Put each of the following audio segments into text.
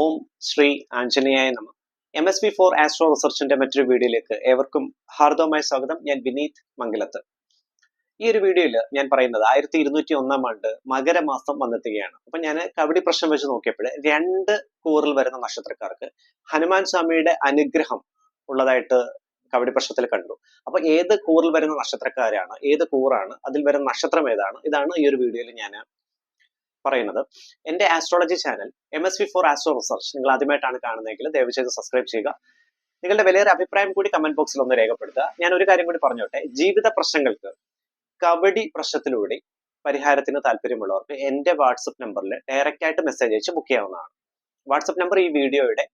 ഓം ശ്രീ ആഞ്ജനേയായ നമ. M S B for astro റിസർച്ചിന്റെ മറ്റൊരു വീഡിയോയിലേക്ക് ഏവർക്കും ഹാർദവമായ സ്വാഗതം. ഞാൻ വിനീത് മംഗലത്ത്. ഈ ഒരു വീഡിയോയിൽ ഞാൻ പറയുന്നത് ആയിരത്തി ഇരുന്നൂറ്റി ഒന്നാം ആണ്ട് മകരമാസം വന്നെത്തുകയാണ്. അപ്പൊ ഞാൻ കബഡി പ്രശ്നം വെച്ച് നോക്കിയപ്പോൾ രണ്ട് കൂറിൽ വരുന്ന നക്ഷത്രക്കാർക്ക് ഹനുമാൻ സ്വാമിയുടെ അനുഗ്രഹം ഉള്ളതായിട്ട് കബഡി പ്രശ്നത്തിൽ കണ്ടു. അപ്പൊ ഏത് കൂറിൽ വരുന്ന നക്ഷത്രക്കാരാണ് ഏത് കൂറാണ് അതിൽ വരുന്ന നക്ഷത്രം ഏതാണ്? ഇതാണ് ഈ ഒരു വീഡിയോയിൽ ഞാൻ പറയുന്നത്. എന്റെ astrology channel M S V for astro research നിങ്ങൾ ആദ്യമായിട്ടാണ് കാണുന്നതെങ്കിൽ ദയവ് ചെയ്ത് സബ്സ്ക്രൈബ് ചെയ്യുക. നിങ്ങളുടെ വലിയൊരു അഭിപ്രായം കൂടി കമന്റ് ബോക്സിൽ ഒന്ന് രേഖപ്പെടുത്തുക. ഞാൻ ഒരു കാര്യം കൂടി പറഞ്ഞോട്ടെ. ജീവിത പ്രശ്നങ്ങൾക്ക് കബഡി പ്രശ്നത്തിലൂടെ പരിഹാരത്തിന് താല്പര്യമുള്ളവർക്ക് എന്റെ വാട്സപ്പ് നമ്പറിൽ ഡയറക്റ്റ് ആയിട്ട് മെസ്സേജ് അയച്ച് ബുക്ക് ചെയ്യാവുന്നതാണ്. വാട്സപ്പ് നമ്പർ ഈ വീഡിയോയുടെ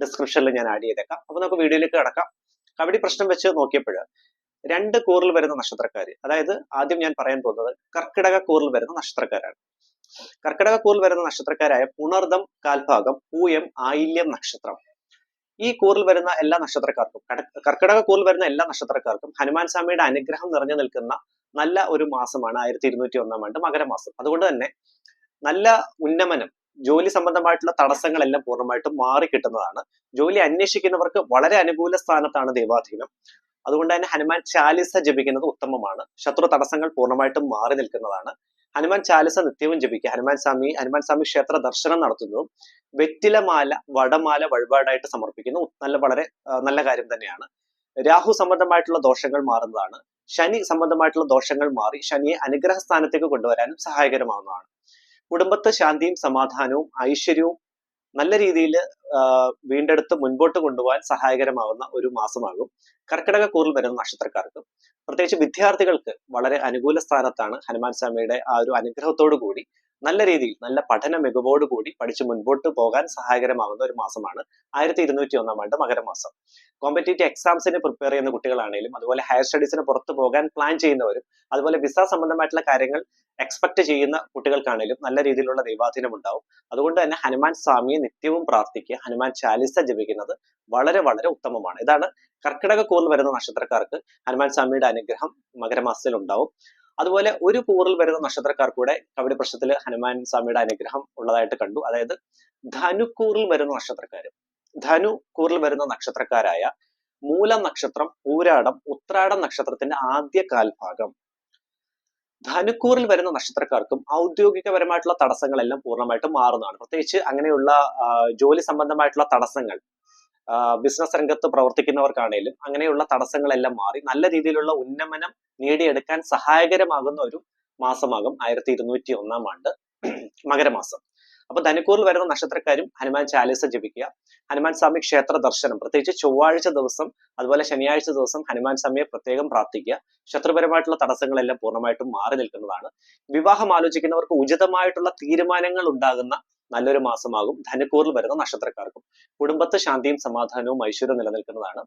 ഡിസ്ക്രിപ്ഷനിൽ ഞാൻ ആഡ് ചെയ്തേക്കാം. അപ്പൊ നമുക്ക് വീഡിയോയിലേക്ക് കിടക്കാം. കബഡി പ്രശ്നം വെച്ച് നോക്കിയപ്പോൾ രണ്ട് കൂറിൽ വരുന്ന നക്ഷത്രക്കാർ അതായത് ആദ്യം ഞാൻ പറയാൻ പോകുന്നത് കർക്കിടക കൂറിൽ വരുന്ന നക്ഷത്രക്കാരാണ്. കർക്കിടക കൂറിൽ വരുന്ന നക്ഷത്രക്കാരായ പുണർദം കാൽഭാഗം പൂയം ആയില്യം നക്ഷത്രം. ഈ കൂറിൽ വരുന്ന എല്ലാ നക്ഷത്രക്കാർക്കും കട- കർക്കിടക കൂറിൽ വരുന്ന എല്ലാ നക്ഷത്രക്കാർക്കും ഹനുമാൻ സ്വാമിയുടെ അനുഗ്രഹം നിറഞ്ഞു നിൽക്കുന്ന നല്ല ഒരു മാസമാണ് ആയിരത്തി ഇരുന്നൂറ്റി ഒന്നാം ആണ്ട് മകരമാസം. അതുകൊണ്ട് തന്നെ നല്ല ഉന്നമനം ജോലി സംബന്ധമായിട്ടുള്ള തടസ്സങ്ങളെല്ലാം പൂർണമായിട്ടും മാറി കിട്ടുന്നതാണ്. ജോലി അന്വേഷിക്കുന്നവർക്ക് വളരെ അനുകൂല സ്ഥാനത്താണ് ദൈവാധീനം. അതുകൊണ്ട് തന്നെ ഹനുമാൻ ചാലിസ ജപിക്കുന്നത് ഉത്തമമാണ്. ശത്രു തടസ്സങ്ങൾ പൂർണമായിട്ടും മാറി നിൽക്കുന്നതാണ്. ഹനുമാൻ ചാലിസ നിത്യവും ജപിക്കുക. ഹനുമാൻ സ്വാമി ഹനുമാൻ സ്വാമി ക്ഷേത്ര ദർശനം നടത്തുന്നതും വെറ്റിലമാല വടമാല വഴിപാടായിട്ട് സമർപ്പിക്കുന്നു. നല്ല വളരെ നല്ല കാര്യം തന്നെയാണ്. രാഹു സംബന്ധമായിട്ടുള്ള ദോഷങ്ങൾ മാറുന്നതാണ്. ശനി സംബന്ധമായിട്ടുള്ള ദോഷങ്ങൾ മാറി. ശനിയെ അനുഗ്രഹ സ്ഥാനത്തേക്ക് കൊണ്ടുവരാനും സഹായകരമാവുന്നതാണ്. കുടുംബത്തെ ശാന്തിയും സമാധാനവും ഐശ്വര്യവും നല്ല രീതിയിൽ വീണ്ടെടുത്ത് മുൻപോട്ട് കൊണ്ടുപോകാൻ സഹായകരമാവുന്ന ഒരു മാസമാകും. കർക്കിടക കൂറിൽ വരുന്ന നക്ഷത്രക്കാർക്ക് പ്രത്യേകിച്ച് വിദ്യാർത്ഥികൾക്ക് വളരെ അനുകൂല സ്ഥാനത്താണ് ഹനുമാൻ സ്വാമിയുടെ ആ ഒരു അനുഗ്രഹത്തോടു കൂടി നല്ല രീതിയിൽ നല്ല പഠന മികവോട് കൂടി പഠിച്ച് മുൻപോട്ട് പോകാൻ സഹായകരമാകുന്ന ഒരു മാസമാണ് ആയിരത്തി ഇരുന്നൂറ്റി ഒന്നാം ആണ്ട് മകരമാസം. കോമ്പറ്റേറ്റീവ് എക്സാംസിന് പ്രിപ്പയർ ചെയ്യുന്ന കുട്ടികളാണെങ്കിലും അതുപോലെ ഹയർ സ്റ്റഡീസിന് പുറത്തു പോകാൻ പ്ലാൻ ചെയ്യുന്നവരും അതുപോലെ വിസ സംബന്ധമായിട്ടുള്ള കാര്യങ്ങൾ എക്സ്പെക്ട് ചെയ്യുന്ന കുട്ടികൾക്കാണെങ്കിലും നല്ല രീതിയിലുള്ള ദൈവാധീനം ഉണ്ടാവും. അതുകൊണ്ട് തന്നെ ഹനുമാൻ സ്വാമിയെ നിത്യവും പ്രാർത്ഥിക്കുക ഹനുമാൻ ചാലിസ ജപിക്കുന്നത് വളരെ വളരെ ഉത്തമമാണ്. ഇതാണ് കർക്കിടക കൂറിൽ വരുന്ന നക്ഷത്രക്കാർക്ക് ഹനുമാൻ സ്വാമിയുടെ അനുഗ്രഹം മകരമാസത്തിൽ ഉണ്ടാവും അതുപോലെ ഒരു കൂറിൽ വരുന്ന നക്ഷത്രക്കാർ കൂടെ കബഡി പ്രശ്നത്തിൽ ഹനുമാൻ സ്വാമിയുടെ അനുഗ്രഹം ഉള്ളതായിട്ട് കണ്ടു. അതായത് ധനുക്കൂറിൽ വരുന്ന നക്ഷത്രക്കാർ ധനു കൂറിൽ വരുന്ന നക്ഷത്രക്കാരായ മൂല നക്ഷത്രം പൂരാടം ഉത്രാടം നക്ഷത്രത്തിന്റെ ആദ്യ കാൽഭാഗം ധനുക്കൂറിൽ വരുന്ന നക്ഷത്രക്കാർക്കും ഔദ്യോഗികപരമായിട്ടുള്ള തടസ്സങ്ങളെല്ലാം പൂർണമായിട്ടും മാറുന്നതാണ്. പ്രത്യേകിച്ച് അങ്ങനെയുള്ള ജോലി സംബന്ധമായിട്ടുള്ള തടസ്സങ്ങൾ ബിസിനസ് രംഗത്ത് പ്രവർത്തിക്കുന്നവർക്കാണേലും അങ്ങനെയുള്ള തടസ്സങ്ങളെല്ലാം മാറി നല്ല രീതിയിലുള്ള ഉന്നമനം നേടിയെടുക്കാൻ സഹായകരമാകുന്ന ഒരു മാസമാകും ആയിരത്തി ഇരുന്നൂറ്റി ഒന്നാം ആണ്ട് മകരമാസം. അപ്പൊ ധനുക്കൂറിൽ വരുന്ന നക്ഷത്രക്കാരും ഹനുമാൻ ചാലീസ ജപിക്കുക. ഹനുമാൻ സ്വാമി ക്ഷേത്ര ദർശനം പ്രത്യേകിച്ച് ചൊവ്വാഴ്ച ദിവസം അതുപോലെ ശനിയാഴ്ച ദിവസം ഹനുമാൻ സ്വാമിയെ പ്രത്യേകം പ്രാർത്ഥിക്കുക. ശത്രുപരമായിട്ടുള്ള തടസ്സങ്ങളെല്ലാം പൂർണമായിട്ടും മാറി നിൽക്കുന്നതാണ്. വിവാഹം ആലോചിക്കുന്നവർക്ക് ഉചിതമായിട്ടുള്ള തീരുമാനങ്ങൾ ഉണ്ടാകുന്ന നല്ലൊരു മാസമാകും ധനുക്കൂറിൽ വരുന്ന നക്ഷത്രക്കാർക്കും. കുടുംബത്ത് ശാന്തിയും സമാധാനവും ഐശ്വര്യവും നിലനിൽക്കുന്നതാണ്.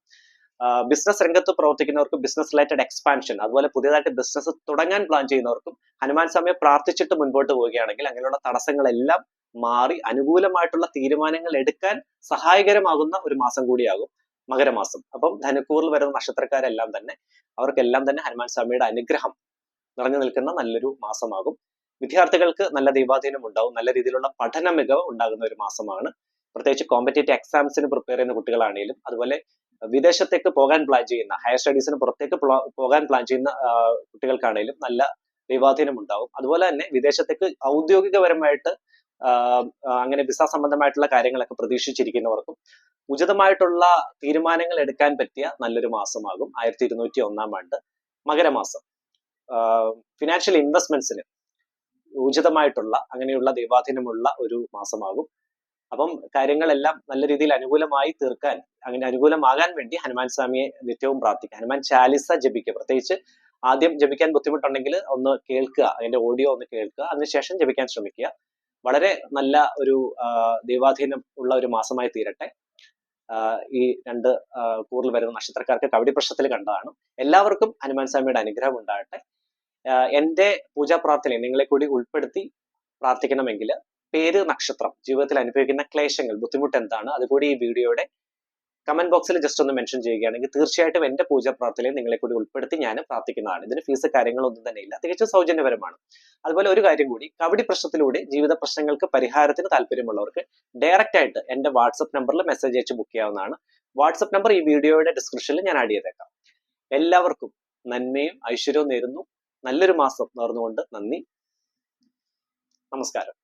ബിസിനസ് രംഗത്ത് പ്രവർത്തിക്കുന്നവർക്ക് ബിസിനസ് റിലേറ്റഡ് എക്സ്പാൻഷൻ അതുപോലെ പുതിയതായിട്ട് ബിസിനസ് തുടങ്ങാൻ പ്ലാൻ ചെയ്യുന്നവർക്കും ഹനുമാൻ സ്വാമിയെ പ്രാർത്ഥിച്ചിട്ട് മുൻപോട്ട് പോവുകയാണെങ്കിൽ അങ്ങനെയുള്ള തടസ്സങ്ങളെല്ലാം മാറി അനുകൂലമായിട്ടുള്ള തീരുമാനങ്ങൾ എടുക്കാൻ സഹായകരമാകുന്ന ഒരു മാസം കൂടിയാകും മകരമാസം. അപ്പം ധനുക്കൂറിൽ വരുന്ന നക്ഷത്രക്കാരെല്ലാം തന്നെ അവർക്കെല്ലാം തന്നെ ഹനുമാൻ സ്വാമിയുടെ അനുഗ്രഹം നിറഞ്ഞു നിൽക്കുന്ന നല്ലൊരു മാസമാകും. വിദ്യാർത്ഥികൾക്ക് നല്ല ദൈവാധീനം ഉണ്ടാവും നല്ല രീതിയിലുള്ള പഠന മികവ് ഉണ്ടാകുന്ന ഒരു മാസമാണ്. പ്രത്യേകിച്ച് കോമ്പറ്റേറ്റീവ് എക്സാംസിന് പ്രിപ്പയർ ചെയ്യുന്ന കുട്ടികളാണെങ്കിലും അതുപോലെ വിദേശത്തേക്ക് പോകാൻ പ്ലാൻ ചെയ്യുന്ന ഹയർ സ്റ്റഡീസിന് പുറത്തേക്ക് പോകാൻ പ്ലാൻ ചെയ്യുന്ന കുട്ടികൾക്കാണെങ്കിലും നല്ല വിവാധീനം ഉണ്ടാവും. അതുപോലെ തന്നെ വിദേശത്തേക്ക് ഔദ്യോഗികപരമായിട്ട് അങ്ങനെ വിസ സംബന്ധമായിട്ടുള്ള കാര്യങ്ങളൊക്കെ പ്രതീക്ഷിച്ചിരിക്കുന്നവർക്കും ഉചിതമായിട്ടുള്ള തീരുമാനങ്ങൾ എടുക്കാൻ പറ്റിയ നല്ലൊരു മാസമാകും. ആയിരത്തി ഇരുന്നൂറ്റി ഒന്നാം ആണ്ട് മകരമാസം ഫിനാൻഷ്യൽ ഇൻവെസ്റ്റ്മെന്റ്സിന് ഉചിതമായിട്ടുള്ള അങ്ങനെയുള്ള ദൈവാധീനമുള്ള ഒരു മാസമാകും. അപ്പം കാര്യങ്ങളെല്ലാം നല്ല രീതിയിൽ അനുകൂലമായി തീർക്കാൻ അങ്ങനെ അനുകൂലമാകാൻ വേണ്ടി ഹനുമാൻ സ്വാമിയെ നിത്യവും പ്രാർത്ഥിക്കുക ഹനുമാൻ ചാലിസ ജപിക്കുക. പ്രത്യേകിച്ച് ആദ്യം ജപിക്കാൻ ബുദ്ധിമുട്ടുണ്ടെങ്കിൽ ഒന്ന് കേൾക്കുക അതിന്റെ ഓഡിയോ ഒന്ന് കേൾക്കുക അതിനുശേഷം ജപിക്കാൻ ശ്രമിക്കുക. വളരെ നല്ല ഒരു ദൈവാധീനം ഉള്ള ഒരു മാസമായി തീരട്ടെ. ഈ രണ്ട് കൂറിൽ വരുന്ന നക്ഷത്രക്കാർക്ക് കവടി പ്രശ്നത്തിൽ കണ്ടതാണ്. എല്ലാവർക്കും ഹനുമാൻ സ്വാമിയുടെ അനുഗ്രഹം ഉണ്ടാകട്ടെ. എന്റെ പൂജാ പ്രാർത്ഥനയിൽ നിങ്ങളെ കൂടി ഉൾപ്പെടുത്തി പ്രാർത്ഥിക്കണമെങ്കിൽ പേര് നക്ഷത്രം ജീവിതത്തിൽ അനുഭവിക്കുന്ന ക്ലേശങ്ങൾ ബുദ്ധിമുട്ട് എന്താണ് അതുകൂടി ഈ വീഡിയോയുടെ കമന്റ് ബോക്സിൽ ജസ്റ്റ് ഒന്ന് മെൻഷൻ ചെയ്യുകയാണെങ്കിൽ തീർച്ചയായിട്ടും എന്റെ പൂജ പ്രാർത്ഥനയിൽ നിങ്ങളെ കൂടി ഉൾപ്പെടുത്തി ഞാൻ പ്രാർത്ഥിക്കുന്നതാണ്. ഇതിന് ഫീസ് കാര്യങ്ങളൊന്നും തന്നെ ഇല്ല. തികച്ചും സൗജന്യപരമാണ്. അതുപോലെ ഒരു കാര്യം കൂടി കവടി പ്രശ്നത്തിലൂടെ ജീവിത പ്രശ്നങ്ങൾക്ക് പരിഹാരത്തിന് താല്പര്യമുള്ളവർക്ക് ഡയറക്റ്റ് ആയിട്ട് എന്റെ വാട്സപ്പ് നമ്പറിൽ മെസ്സേജ് അയച്ച് ബുക്ക് ചെയ്യാവുന്നതാണ്. വാട്സപ്പ് നമ്പർ ഈ വീഡിയോയുടെ ഡിസ്ക്രിപ്ഷനിൽ ഞാൻ ആഡ് ചെയ്തേക്കാം. എല്ലാവർക്കും നന്മയും ഐശ്വര്യവും നേരുന്നു. നല്ലൊരു മാസം നേർന്നുകൊണ്ട് നന്ദി. നമസ്കാരം.